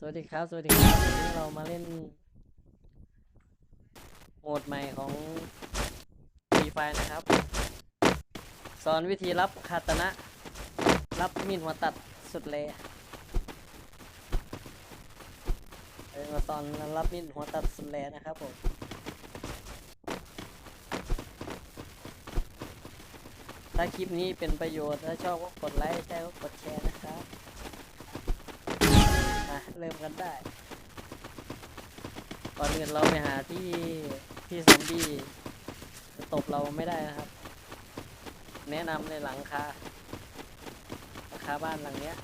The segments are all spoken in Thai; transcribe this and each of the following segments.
สวัสดีครับ สวัสดีครับวันนี้เรามาเล่น โหมดใหม่ของฟรีไฟนะครับ สอนวิธีรับคาตนะ รับมีดหัวตัดสุดเลยเออมาตอนรับมีดหัวตัดสุดแลนะครับผมถ้าคลิปนี้เป็นประโยชน์ถ้าชอบก็กดไลค์ใช่ก็กดแชร์นะ เริ่มกันได้ก่อนอื่นเราไปหาที่ที่ซอมบี้จะตบเราไม่ได้นะครับ แนะนำเลยหลังคาหลังคาบ้านหลังเนี้ย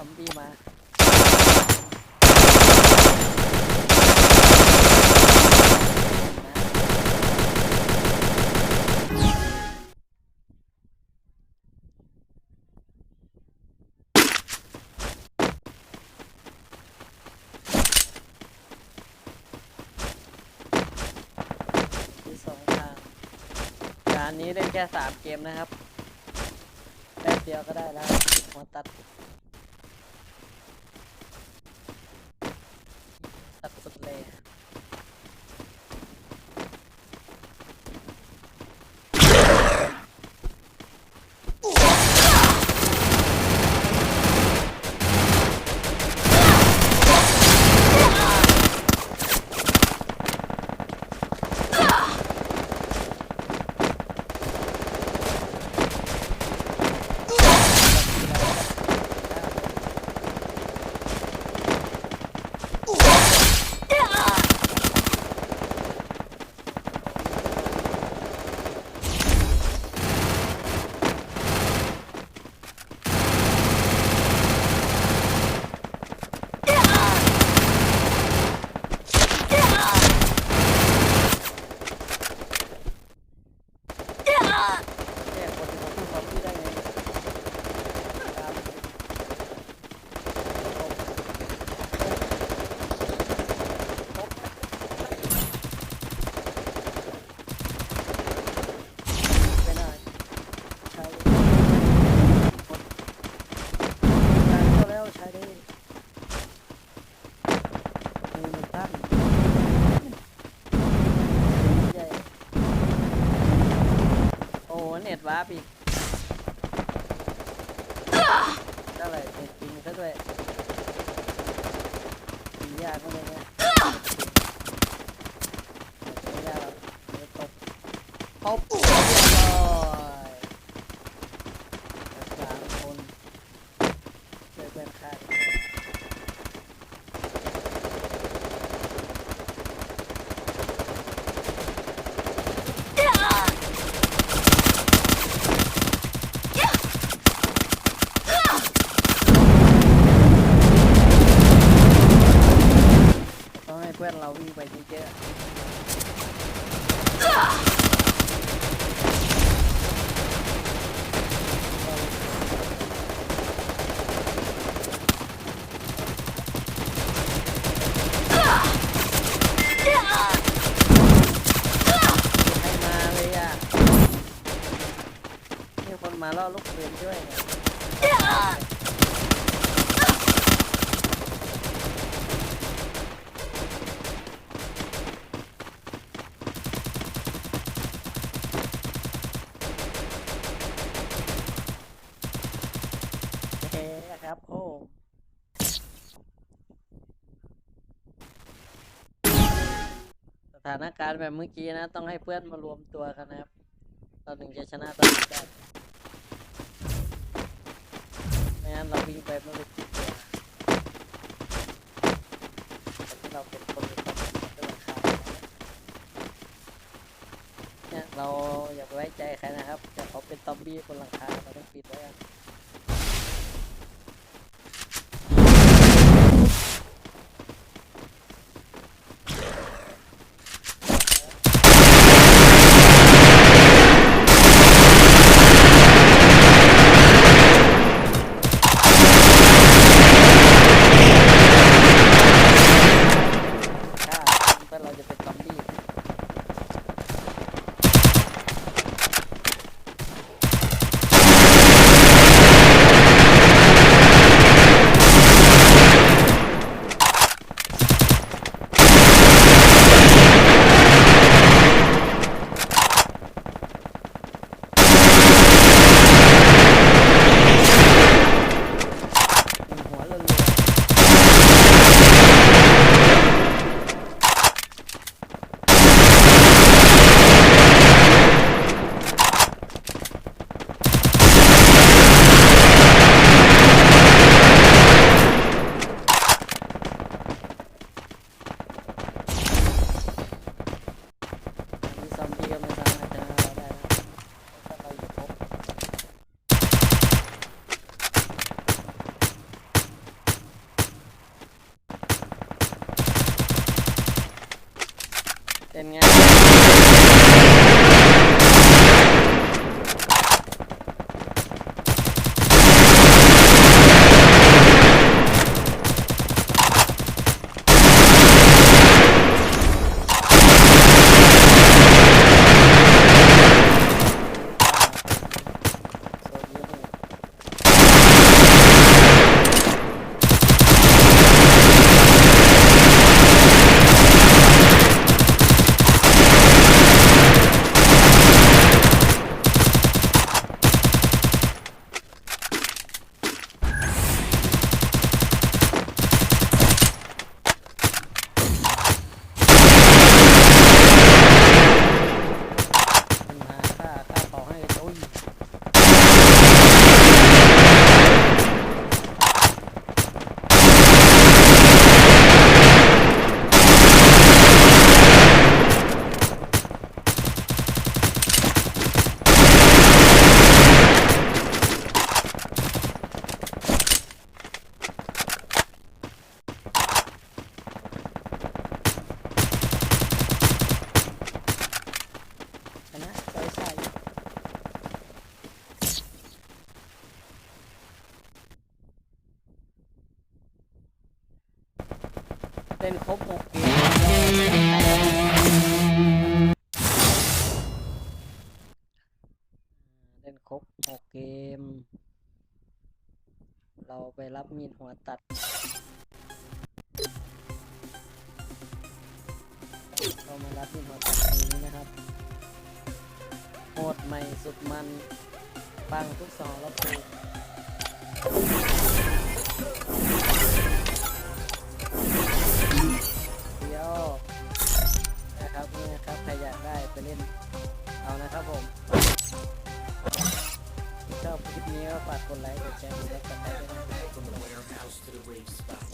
ซอมบี้มาสองทางการนี้เล่นแค่สามเกมนะครับแป๊บเดียวก็ได้แล้วหัวตัด VAP. พื่อนเราวิ่งไปเยอะๆให้มาเลยอะมีคนมาล่อลูกปืนด้วยเนี่ย โอเครับ โอ้สถานการณ์แบบเมื่อกี้นะ ต้องให้เพื่อนมารวมตัวกันนะครับเราถึงจะชนะตอนนี้ได้ไม่งั้นเราวิ่งไปไม่รู้กี่ตัวเราเป็นคนมีความสามารถด้วยราคาเนี่ยเราอย่าไปไว้ใจใครนะครับแต่เขาเป็นตอมบี้บนหลังคาเราต้องปิดไว้กัน ล่นครบหกเกมเล่นครบหกเกม เราไปรับมีดหัวตัดเรามารับมีดหัวตัดตรงนี้นะครับโหดใหม่สุดมันปังทุกสองรภูมิ ไปเล่นเอานะครับผมชอบคลิปนี้ก็ฝากกดไลค์กดแชร์กดติดตามด้วยนะครับ